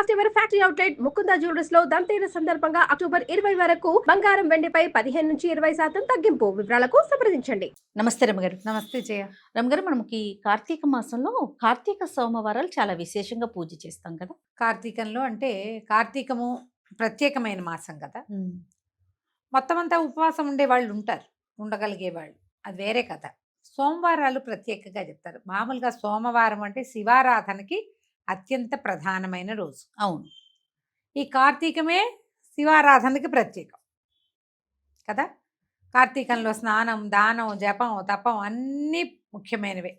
First ever factory outlet Mukunda జ్యువెలర్స్లో దంతేర సందర్భంగా October ఇరవై వరకు బంగారం వెండిపై పదిహేను నుంచి ఇరవై శాతం తగ్గింపు వివరాలకు సంప్రదించండి. నమస్తే రమ్మగారు నమస్తే జయ. రమ్మగారు మనకి కార్తీక మాసంలో కార్తీక సోమవారాలు చాలా విశేషంగా పూజ చేస్తాం కదా? కార్తీకంలో అంటే కార్తీకము ప్రత్యేకమైన మాసం కదా? మొత్తం అంతా ఉపవాసం ఉండే వాళ్ళు ఉంటారు ఉండగలిగే వాళ్ళు. అది వేరే కథ. సోమవారాలు ప్రత్యేకంగా చెప్తారు. మామూలుగా సోమవారం అంటే శివారాధనకి అత్యంత ప్రధానమైన రోజు. అవును. ఈ కార్తీకమే శివారాధనకి ప్రత్యేకం. కదా? కార్తీకంలో స్నానం దానం జపం తపం అన్నీ ముఖ్యమైనవే.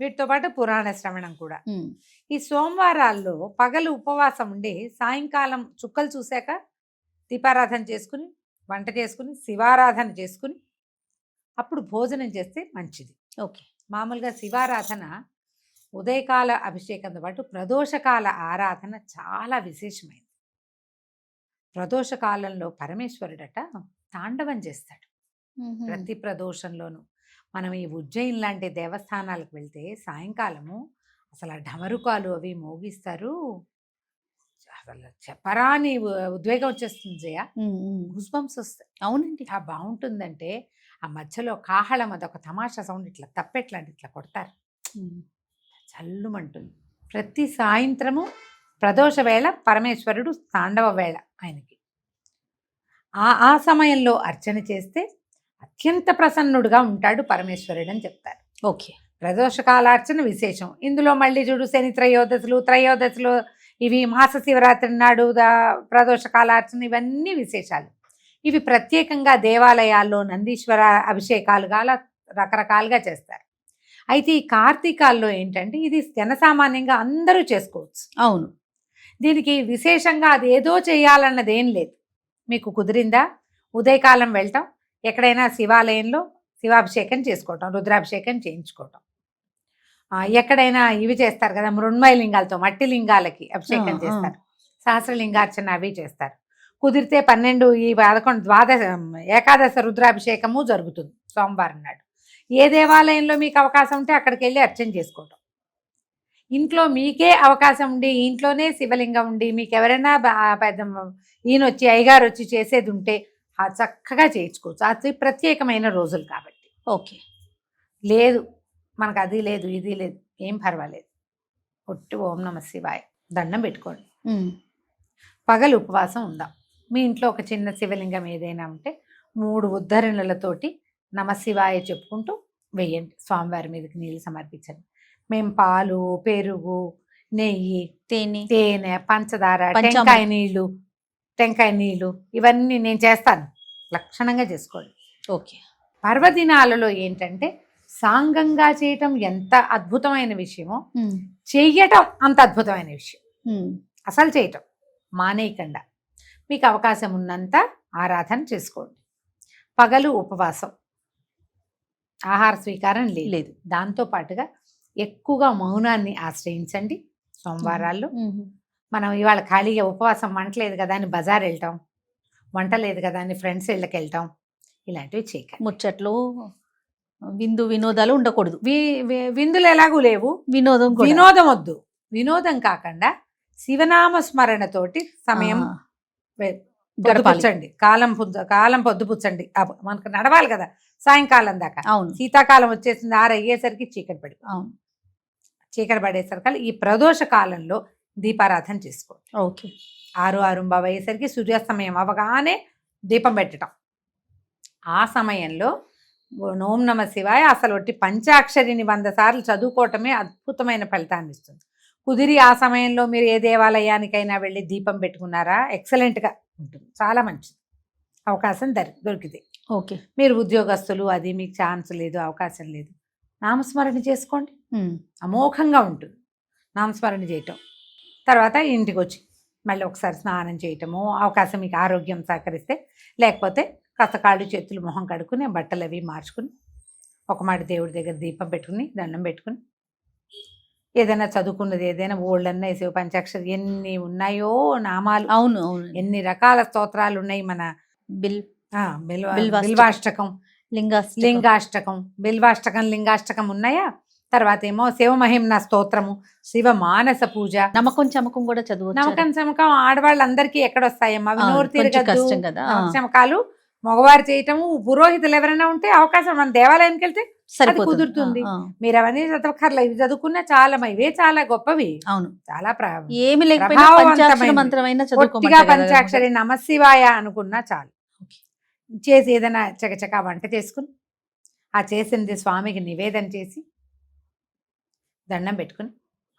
వీటితో పాటు పురాణ శ్రవణం కూడా. ఈ సోమవారాల్లో పగలు ఉపవాసం ఉండి సాయంకాలం చుక్కలు చూశాక దీపారాధన చేసుకుని వంట చేసుకుని శివారాధన చేసుకుని అప్పుడు భోజనం చేస్తే మంచిది. ఓకే. మామూలుగా శివారాధన ఉదయకాల అభిషేకంతో పాటు ప్రదోషకాల ఆరాధన చాలా విశేషమైనది ప్రదోష కాలంలో పరమేశ్వరుడట తాండవం చేస్తాడు. ప్రతి ప్రదోషంలోనూ మనం ఈ ఉజ్జయిన్ లాంటి దేవస్థానాలకు వెళ్తే సాయంకాలము అసలు ఆ ఢమరుకాలు అవి మోగిస్తారు. అసలు చెప్పరాని ఉద్వేగం వచ్చేస్తుంది జయ. గుస్బంప్స్ వస్తాయి. అవునండి. ఆ బాగుంటుందంటే ఆ మధ్యలో కాహళం అదొక తమాషా సౌండ్ ఇట్లా తప్పెట్లాంటి ఇట్లా కొడతారు. చల్లుమంటుంది. ప్రతి సాయంత్రము ప్రదోష వేళ పరమేశ్వరుడు తాండవ వేళ ఆయనకి. ఆ ఆ సమయంలో అర్చన చేస్తే అత్యంత ప్రసన్నుడుగా ఉంటాడు పరమేశ్వరుడు అని చెప్తారు. ఓకే. ప్రదోషకాలార్చన విశేషం. ఇందులో మళ్ళీ చూడు శని త్రయోదశులు త్రయోదశులు ఇవి మాస శివరాత్రి నాడు ప్రదోషకాలార్చన ఇవన్నీ విశేషాలు. ఇవి ప్రత్యేకంగా దేవాలయాల్లో నందీశ్వర అభిషేకాలుగా అలా రకరకాలుగా చేస్తారు. అయితే ఈ కార్తీకాల్లో ఏంటంటే ఇది జనసామాన్యంగా అందరూ చేసుకోవచ్చు. అవును. దీనికి విశేషంగా అది ఏదో చేయాలన్నది ఏం లేదు. మీకు కుదిరిందా? ఉదయకాలం వెళ్ళటం ఎక్కడైనా శివాలయంలో శివాభిషేకం చేసుకోవటం రుద్రాభిషేకం చేయించుకోవటం. ఎక్కడైనా ఇవి చేస్తారు కదా మృణ్మయ లింగాలతో మట్టి లింగాలకి అభిషేకం. చేస్తారు. సహస్రలింగార్చన అవి చేస్తారు. కుదిరితే పన్నెండు ఈ పదకొండు ద్వాదశ ఏకాదశ రుద్రాభిషేకము జరుగుతుంది సోమవారం నాడు. ఏ దేవాలయంలో మీకు అవకాశం ఉంటే అక్కడికి వెళ్ళి అర్చన చేసుకోవటం. ఇంట్లో మీకే అవకాశం ఉండి ఇంట్లోనే శివలింగం ఉండి మీకు ఎవరైనా పెద్ద ఈయన వచ్చి అయ్యగారు వచ్చి చేసేది ఉంటే ఆ చక్కగా చేయించుకోవచ్చు. అది ప్రత్యేకమైన రోజులు కాబట్టి. ఓకే. లేదు మనకు అది లేదు ఇది లేదు ఏం పర్వాలేదు. ఒట్టి ఓం నమ శివాయ. దండం పెట్టుకోండి. పగలు ఉపవాసం ఉందాం. మీ ఇంట్లో ఒక చిన్న శివలింగం ఏదైనా ఉంటే మూడు ఉద్ధరణలతోటి నమశివాయ చెప్పుకుంటూ వెయ్యండి. స్వామివారి మీదకి నీళ్ళు సమర్పించండి. మేము పాలు పెరుగు నెయ్యి తేనె తేనె పంచదార. టెంకాయ నీళ్ళు టెంకాయ నీళ్ళు ఇవన్నీ నేను చేస్తాను. లక్షణంగా చేసుకోండి. ఓకే. పర్వదినాలలో ఏంటంటే సాంగంగా చేయటం ఎంత అద్భుతమైన విషయమో చెయ్యటం అంత అద్భుతమైన విషయం. అసలు చేయటం మానేయకుండా. మీకు అవకాశం ఉన్నంత ఆరాధన చేసుకోండి. పగలు ఉపవాసం. ఆహార స్వీకారం లేదు. దాంతో పాటుగా ఎక్కువగా మౌనాన్ని ఆశ్రయించండి. సోమవారాల్లో మనం ఇవాళ ఖాళీగా ఉపవాసం వంట లేదు కదా అని బజార్ వెళ్ళటం వంట లేదు కదా అని ఫ్రెండ్స్ ఇళ్ళకి వెళ్ళటం ఇలాంటివి చేయకండి. ముచ్చట్లు విందు వినోదాలు ఉండకూడదు. విందులు ఎలాగూ లేవు. వినోదం. వినోదం వద్దు. వినోదం కాకుండా శివనామ స్మరణతోటి సమయం పొద్దుపుచ్చండి. కాలం పుచ్చ- కాలం పొద్దుపుచ్చండి. మనకు నడవాలి కదా సాయంకాలం దాకా. అవును. శీతాకాలం వచ్చేసింది ఆరు అయ్యేసరికి చీకటి పడి అవును. చీకటి పడేసరికి ఈ ప్రదోష కాలంలో దీపారాధన చేసుకోండి. ఓకే. ఆరు ఆరు బాబు అయ్యేసరికి సూర్యాస్తమయం అవగానే దీపం పెట్టడం ఆ సమయంలో ఓం నమ శివాయ అసలు ఒట్టి పంచాక్షరిని వంద సార్లు చదువుకోవటమే అద్భుతమైన ఫలితాన్ని ఇస్తుంది. కుదిరి ఆ సమయంలో మీరు ఏ దేవాలయానికైనా వెళ్ళి దీపం పెట్టుకున్నారా? ఎక్సలెంట్గా ఉంటుంది. చాలా మంచిది. అవకాశం దొరి దొరికితే. ఓకే. మీరు ఉద్యోగస్తులు అది మీకు ఛాన్స్ లేదు అవకాశం లేదు. నామస్మరణ చేసుకోండి. అమోఘంగా ఉంటుంది. నామస్మరణ చేయటం. తర్వాత ఇంటికి వచ్చి మళ్ళీ ఒకసారి స్నానం చేయటము అవకాశం మీకు ఆరోగ్యం సహకరిస్తే లేకపోతే కాస్త కాళ్ళు చేతులు మొహం కడుక్కుని బట్టలు అవి మార్చుకుని ఒక మాట దేవుడి దగ్గర దీపం పెట్టుకుని దండం పెట్టుకుని ఏదైనా చదువుకున్నది ఏదైనా ఓళ్ళన్నా శివ పంచాక్షరి ఎన్ని ఉన్నాయో నామాలు. అవును అవును. ఎన్ని రకాల స్తోత్రాలు ఉన్నాయి మన బిల్ ఆ, బిల్వ బిల్వాష్టకం. లింగాస్ లింగాష్టకం. బిల్వాష్టకం లింగాష్టకం ఉన్నాయా? తర్వాత ఏమో శివమహిమ్న స్తోత్రము శివ మానస పూజ. నమ్మకం చమకం కూడా చదువు నమ్మకం చమకం ఆడవాళ్ళందరికీ ఎక్కడ వస్తాయమ్మా? అవి అవును, నోరు కొంచెం తిరగద్దు కష్టం కదా. చమకాలు మగవారు చేయటము పురోహితులు ఎవరైనా ఉంటే అవకాశం మన దేవాలయానికి వెళ్తే కుదురుతుంది. మీరు అవన్నీ చదవక్కర్లే. ఇవి చదువుకున్నా చాలా ఇవే చాలా గొప్పవి. అవును. చాలా ఏమి లేకపోయినా పంచాక్షరి నమశివాయ అనుకున్నా చాలు. చేసి ఏదైనా చకచక వంట చేసుకుని ఆ చేసింది స్వామికి నివేదన చేసి దండం పెట్టుకుని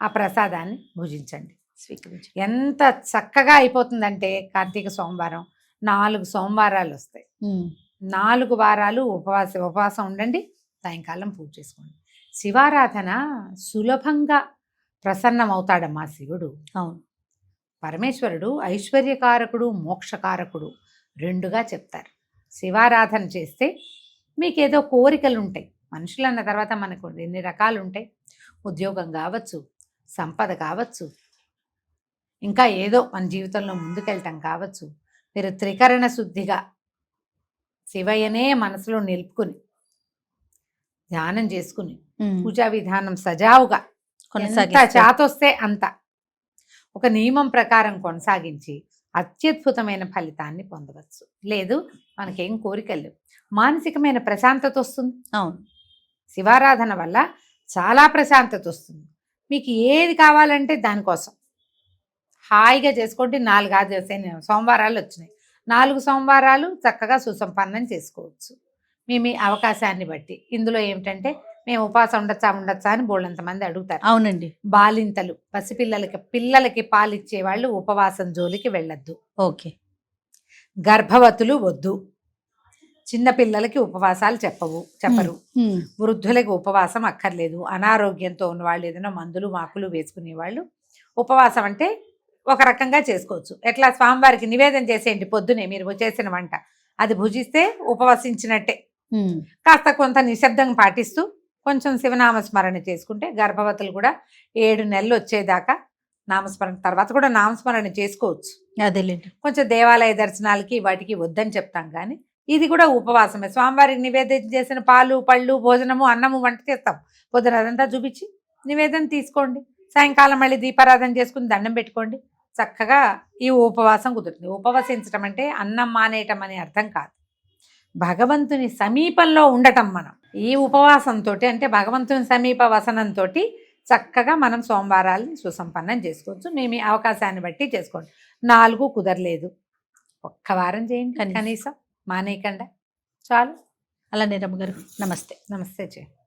ఆ ప్రసాదాన్ని భుజించండి. స్వీకరించు ఎంత చక్కగా అయిపోతుందంటే కార్తీక సోమవారం. నాలుగు సోమవారాలు వస్తాయి నాలుగు వారాలు ఉపవాస ఉపవాసం ఉండండి సాయంకాలం పూజ చేసుకోండి. శివారాధన సులభంగా ప్రసన్నమవుతాడమ్మా శివుడు. అవును. పరమేశ్వరుడు ఐశ్వర్యకారకుడు మోక్షకారకుడు రెండుగా చెప్తారు. శివారాధన చేస్తే మీకేదో కోరికలు ఉంటాయి మనుషులు అన్న తర్వాత మనకు ఎన్ని రకాలు ఉంటాయి ఉద్యోగం కావచ్చు సంపద కావచ్చు ఇంకా ఏదో మన జీవితంలో ముందుకెళ్ళటం కావచ్చు మీరు త్రికరణ శుద్ధిగా శివయ్యనే మనసులో నిలుపుకుని ధ్యానం చేసుకుని పూజా విధానం సజావుగా ఎంత కొనసాగిస్తే చాతొస్తే అంత ఒక నియమం ప్రకారం కొనసాగించి అత్యద్భుతమైన ఫలితాన్ని పొందవచ్చు. లేదు మనకేం కోరికలు లేవు. మానసికమైన ప్రశాంతత వస్తుంది. అవును. శివారాధన వల్ల చాలా ప్రశాంతత వస్తుంది. మీకు ఏది కావాలంటే దానికోసం. హాయిగా చేసుకోండి నాలుగు ఆది శని- సోమవారాలు వచ్చినాయి. నాలుగు సోమవారాలు చక్కగా సుసంపన్నం చేసుకోవచ్చు. మీ మీ అవకాశాన్ని బట్టి. ఇందులో ఏమిటంటే మేము ఉపవాసం ఉండొచ్చా ఉండొచ్చా అని బోళ్ళంత మంది అడుగుతారు. అవునండి. బాలింతలు పసిపిల్లలకి పిల్లలకి పాలిచ్చే వాళ్ళు ఉపవాసం జోలికి వెళ్ళొద్దు. ఓకే. గర్భవతులు వద్దు. చిన్న పిల్లలకి ఉపవాసాలు చెప్పవు చెప్పరు. వృద్ధులకి ఉపవాసం అక్కర్లేదు. అనారోగ్యంతో ఉన్న వాళ్ళు ఏదైనా మందులు మాకులు వేసుకునే వాళ్ళు ఉపవాసం అంటే ఒక రకంగా చేసుకోవచ్చు. ఎట్లా స్వామివారికి నివేదన చేసేయండి పొద్దునే మీరు చేసిన వంట. అది భుజిస్తే ఉపవసించినట్టే. కాస్త కొంత నిశ్శబ్దం పాటిస్తూ కొంచెం శివనామ స్మరణ చేసుకుంటే గర్భవతులు కూడా ఏడు నెలలు వచ్చేదాకా నామస్మరణ తర్వాత కూడా నామస్మరణ చేసుకోవచ్చు. అదేలేండి. కొంచెం దేవాలయ దర్శనాలకి వాటికి వద్దని చెప్తాం కానీ ఇది కూడా ఉపవాసమే. స్వామివారికి నివేదన చేసిన పాలు పళ్ళు భోజనము అన్నము వంట చేస్తాం. పొద్దున అదంతా చూపించి నివేదన తీసుకోండి. సాయంకాలం మళ్ళీ దీపారాధన చేసుకుని దండం పెట్టుకోండి. చక్కగా ఈ ఉపవాసం కుదురుతుంది. ఉపవసించడం అంటే అన్నం మానేయటం అనే అర్థం కాదు. భగవంతుని సమీపంలో ఉండటం మనం. ఈ ఉపవాసంతో అంటే భగవంతుని సమీప వసనంతో చక్కగా మనం సోమవారాల్ని సుసంపన్నం చేసుకోవచ్చు. మీ మీ అవకాశాన్ని బట్టి చేసుకోండి. నాలుగు కుదరలేదు. ఒక్క వారం చేయండి కనీసం. కనీసం. మానేయకుండా. చాలు. అలానే రమ్మగారు నమస్తే. నమస్తే చేయండి